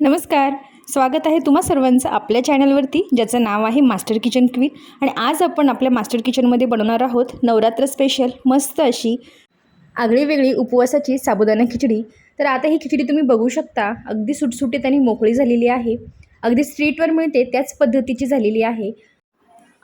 नमस्कार. स्वागत आहे तुम्हा सर्वांचं आपल्या चॅनलवरती ज्याचं नाव आहे मास्टर किचन क्वीन. आणि आज आपण आपल्या मास्टर किचनमध्ये बनवणार आहोत नवरात्र स्पेशल मस्त अशी आगळी वेगळी उपवासाची साबुदाणा खिचडी. तर आता ही खिचडी तुम्ही बघू शकता. अगदी सुटसुटीत आणि मोकळी झालेली आहे. अगदी स्ट्रीटवर मिळते त्याच पद्धतीची झालेली आहे.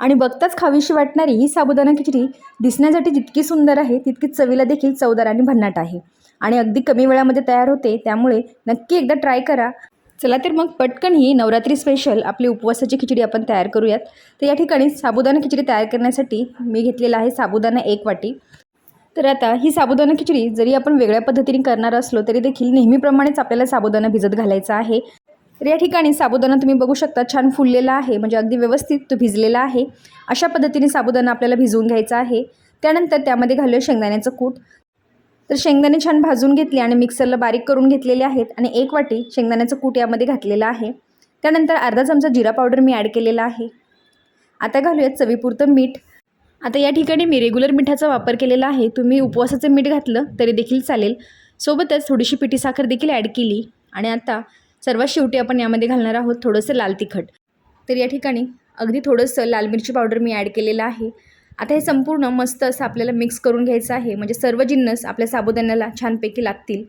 आणि बघताच खावीशी वाटणारी ही साबुदाणा खिचडी दिसण्यासाठी जितकी सुंदर आहे तितकी चवीला देखील चवदार आणि भन्नाट आहे. आणि अगदी कमी वेळामध्ये तयार होते त्यामुळे नक्की एकदा ट्राय करा. चला तर मग पटकन ही नवरात्री स्पेशल आपली उपवासाची खिचडी आपण तयार करूयात. तर या ठिकाणी साबुदाणा खिचडी तयार करण्यासाठी मी घेतलेला आहे साबुदाणा एक वाटी. तर आता ही साबुदाणा खिचडी जरी आपण वेगळ्या पद्धतीने करणार असलो तरी देखील नेहमीप्रमाणेच आपल्याला साबुदाणा भिजत घालायचा आहे. तर या ठिकाणी साबुदाणा तुम्ही बघू शकता छान फुललेला आहे म्हणजे अगदी व्यवस्थित तो भिजलेला आहे. अशा पद्धतीने साबुदाणा आपल्याला भिजवून घ्यायचा आहे. त्यानंतर त्यामध्ये घालूया शेंगदाण्याचं कूट. तर शेंगदाणे छान भाजून घेतले आणि मिक्सरला बारीक करून घेतलेले आहेत आणि एक वाटी शेंगदाण्याचं कूट यामध्ये घातलेलं आहे. त्यानंतर अर्धा चमचा जिरा पावडर मी ॲड केलेला आहे. आता घालूयात चवीपुरतं मीठ. आता या ठिकाणी मी रेग्युलर मिठाचा वापर केलेला आहे. तुम्ही उपवासाचं मीठ घातलं तरी देखील चालेल. सोबतच थोडीशी पिठी साखर देखील ॲड केली. आणि आता सर्वात शेवटी आपण यामध्ये घालणार आहोत थोडंसं लाल तिखट. तर या ठिकाणी अगदी थोडंसं लाल मिरची पावडर मी ॲड केलेलं आहे. आता हे संपूर्ण मस्त असं आपल्याला मिक्स करून घ्यायचं आहे. म्हणजे सर्व जिन्नस आपल्या साबुदाण्याला छानपैकी लागतील.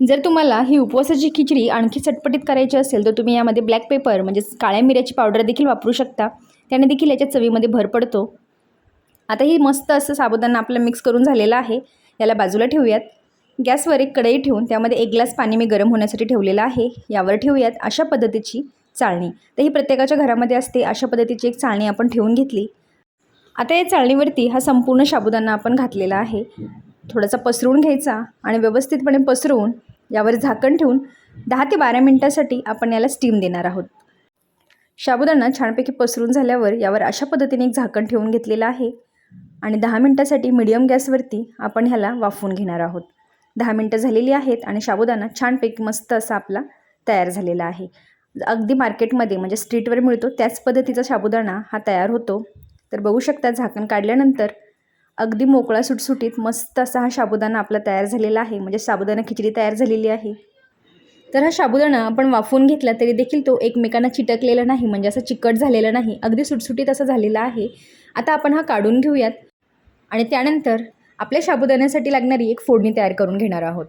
जर तुम्हाला ही उपवासाची खिचडी आणखी चटपटीत करायची असेल तर तुम्ही यामध्ये ब्लॅक पेपर म्हणजेच काळ्या मिऱ्याची पावडर देखील वापरू शकता. त्याने देखील याच्या चवीमध्ये भर पडतो. आता ही मस्त असं साबुदाणा आपलं मिक्स करून झालेलं आहे. याला बाजूला ठेवूयात. गॅसवर एक कढई ठेवून त्यामध्ये एक ग्लास पाणी मी गरम होण्यासाठी ठेवलेलं आहे. यावर ठेवूयात अशा पद्धतीची चाळणी. तर ही प्रत्येकाच्या घरामध्ये असते अशा पद्धतीची एक चाळणी आपण ठेवून घेतली. आता या चाळणीवरती हा संपूर्ण साबुदाणा आपण घातलेला आहे. थोडासा पसरवून घ्यायचा आणि व्यवस्थितपणे पसरवून यावर झाकण ठेवून दहा ते बारा मिनटासाठी आपण याला स्टीम देणार आहोत. साबुदाणा छानपैकी पसरून झाल्यावर यावर अशा पद्धतीने एक झाकण ठेवून घेतलेलं आहे आणि दहा मिनटासाठी मिडियम गॅसवरती आपण ह्याला वाफवून घेणार आहोत. दहा मिनटं झालेली आहेत आणि साबुदाणा छानपैकी मस्त असा आपला तयार झालेला आहे. अगदी मार्केटमध्ये म्हणजे स्ट्रीटवर मिळतो त्याच पद्धतीचा साबुदाणा हा तयार होतो. तर बघू शकता झाकण काढल्यानंतर अगदी मोकळा सुटसुटीत मस्त असा हा साबुदाणा आपला तयार झालेला आहे. म्हणजे साबुदाणा खिचडी तयार झालेली आहे. तर हा साबुदाणा आपण वाफवून घेतला तरी देखील तो एकमेकांना चिटकलेला नाही. म्हणजे असं चिकट झालेला नाही. अगदी सुटसुटीत असा झालेला आहे. आता आपण हा काढून घेऊयात. आणि त्यानंतर आपल्या साबुदाण्यासाठी लागणारी एक फोडणी तयार करून घेणार आहोत.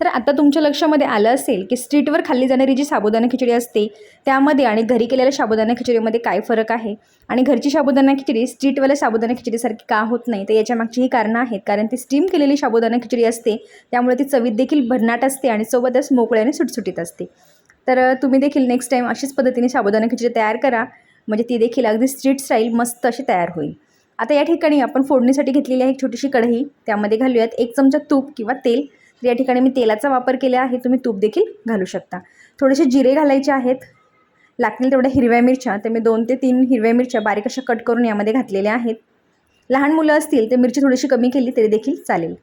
तर आता तुमच्या लक्षामध्ये आलं असेल की स्ट्रीटवर खाल्ली जाणारी जी साबुदाणा खिचडी असते त्यामध्ये आणि घरी केलेल्या साबुदाणा खिचडीमध्ये काय फरक आहे? आणि घरची साबुदाणा खिचडी स्ट्रीटवाल्या साबुदाणा खिचडीसारखी का होत नाही? तर याच्या मागची ही कारणं आहेत. कारण ती स्टीम केलेली साबुदाणा खिचडी असते त्यामुळे ती चवीत देखील भरनाट असते आणि सोबतच मोकळ्याने सुटसुटीत असते. तर तुम्ही देखील नेक्स्ट टाईम अशीच पद्धतीने साबुदाणा खिचडी तयार करा. म्हणजे ती देखील अगदी स्ट्रीट स्टाईल मस्त अशी तयार होईल. आता या ठिकाणी आपण फोडणीसाठी घेतलेली आहे एक छोटीशी कढई. त्यामध्ये घालूयात एक चमचा तूप किंवा तेल. तर या ठिकाणी मी तेलाचा वापर केला आहे. तुम्ही तूप देखील घालू शकता. थोडेसे जिरे घालायचे आहेत. लागतील तेवढ्या हिरव्या मिरच्या. तर मी दोन ते तीन हिरव्या मिरच्या बारीक अशा कट करून यामध्ये घातलेल्या आहेत. लहान मुलं असतील तर मिरची थोडीशी कमी केली तरी देखील चालेल.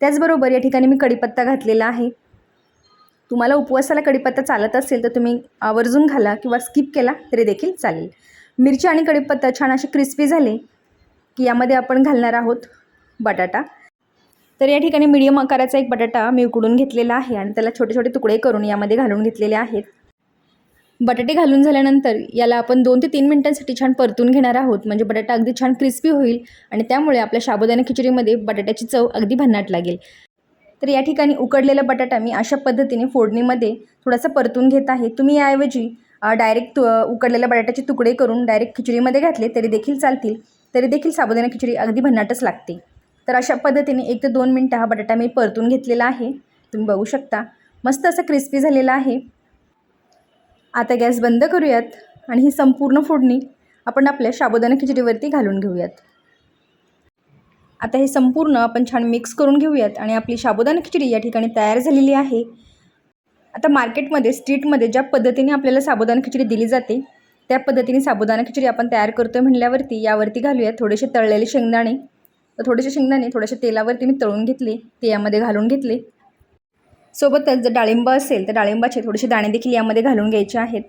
त्याचबरोबर या ठिकाणी मी कढीपत्ता घातलेला आहे. तुम्हाला उपवासाला कढीपत्ता चालत असेल तर तुम्ही आवर्जून घाला किंवा स्किप केला तरी देखील चालेल. मिरची आणि कढीपत्ता छान असे क्रिस्पी झाले की यामध्ये आपण घालणार आहोत बटाटा. तर या ठिकाणी मीडियम आकाराचा एक बटाटा मी उकडून घेतलेला आहे आणि त्याला छोटे छोटे तुकडे करून यामध्ये घालून घेतलेले आहेत. बटाटे घालून झाल्यानंतर याला आपण दोन ते तीन मिनटांसाठी छान परतून घेणार आहोत. म्हणजे बटाटा अगदी छान क्रिस्पी होईल आणि त्यामुळे आपल्या साबुदाणा खिचडीमध्ये बटाट्याची चव अगदी भन्नाट लागेल. तर या ठिकाणी उकडलेला बटाटा मी अशा पद्धतीने फोडणीमध्ये थोडासा परतून घेत आहे. तुम्ही याऐवजी डायरेक्ट उकडलेल्या बटाट्याचे तुकडे करून डायरेक्ट खिचडीमध्ये घातले तरी देखील चालतील. तरी देखील साबुदाणा खिचडी अगदी भन्नाटच लागते. तर अशा पद्धतीने एक ते दोन मिनटं हा बटाटा मी परतून घेतलेला आहे. तुम्ही बघू शकता. मस्त असा क्रिस्पी झालेला आहे. आता गॅस बंद करूयात आणि ही संपूर्ण फोडणी आपण आपल्या साबुदाणा खिचडीवरती घालून घेऊयात. आता हे संपूर्ण आपण छान मिक्स करून घेऊयात आणि आपली साबुदाणा खिचडी या ठिकाणी तयार झालेली आहे. आता मार्केटमध्ये स्ट्रीटमध्ये ज्या पद्धतीने आपल्याला साबुदाणा खिचडी दिली जाते त्या पद्धतीने साबुदाणा खिचडी आपण तयार करतो आहे म्हणल्यावरती यावरती घालूयात थोडेसे तळलेले शेंगदाणे. तर थोडेसे शेंगदाणे थोडेसे तेलावरती मी तळून घेतले ते यामध्ये घालून घेतले. सोबतच जर डाळिंब असेल तर डाळिंबाचे थोडेसे दाणे देखील यामध्ये घालून घ्यायचे आहेत.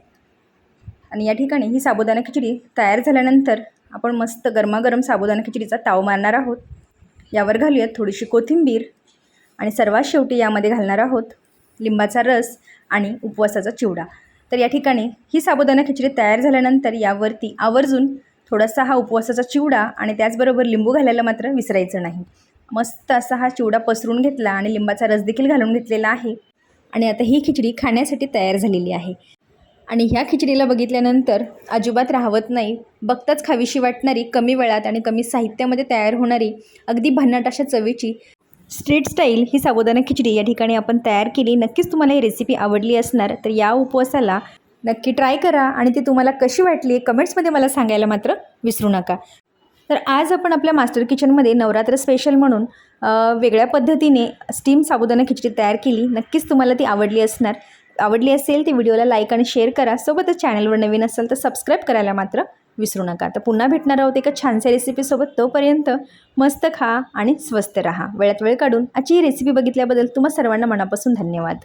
आणि या ठिकाणी ही साबुदाणा खिचडी तयार झाल्यानंतर आपण मस्त गरमागरम साबुदाणा खिचडीचा ताव मारणार आहोत. यावर घालूयात थोडीशी कोथिंबीर आणि सर्वात शेवटी यामध्ये घालणार आहोत लिंबाचा रस आणि उपवासाचा चिवडा. तर या ठिकाणी ही साबुदाणा खिचडी तयार झाल्यानंतर यावरती आवर्जून थोडासा हा उपवासाचा चिवडा आणि त्याचबरोबर लिंबू घालायला मात्र विसरायचं नाही. मस्त असा हा चिवडा पसरून घेतला आणि लिंबाचा रस देखील घालून घेतलेला आहे. आणि आता ही खिचडी खाण्यासाठी तयार झालेली आहे. आणि ह्या खिचडीला बघितल्यानंतर अजिबात राहवत नाही. बघताच खावीशी वाटणारी कमी वेळात आणि कमी साहित्यामध्ये तयार होणारी अगदी भन्नाट अशा चवीची स्ट्रीट स्टाईल ही साबुदाणा खिचडी या ठिकाणी आपण तयार केली. नक्कीच तुम्हाला ही रेसिपी आवडली असणार. तर या उपवासाला नक्की ट्राय करा आणि ती तुम्हाला कशी वाटली कमेंट्समध्ये मला सांगायला मात्र विसरू नका. तर आज आपण आपल्या मास्टर किचनमध्ये नवरात्र स्पेशल म्हणून वेगळ्या पद्धतीने स्टीम साबुदाणा खिचडी तयार केली. नक्कीच तुम्हाला ती आवडली असणार. आवडली असेल ती व्हिडिओला लाईक आणि शेअर करा. सोबतच चॅनलवर नवीन असेल तर सबस्क्राईब करायला मात्र विसरू नका. तर पुन्हा भेटणार आहोत एका छानशा रेसिपीसोबत तोपर्यंत मस्त खा आणि स्वस्त राहा. वेळात वेळ काढून आजची ही रेसिपी बघितल्याबद्दल तुम्हा सर्वांना मनापासून धन्यवाद.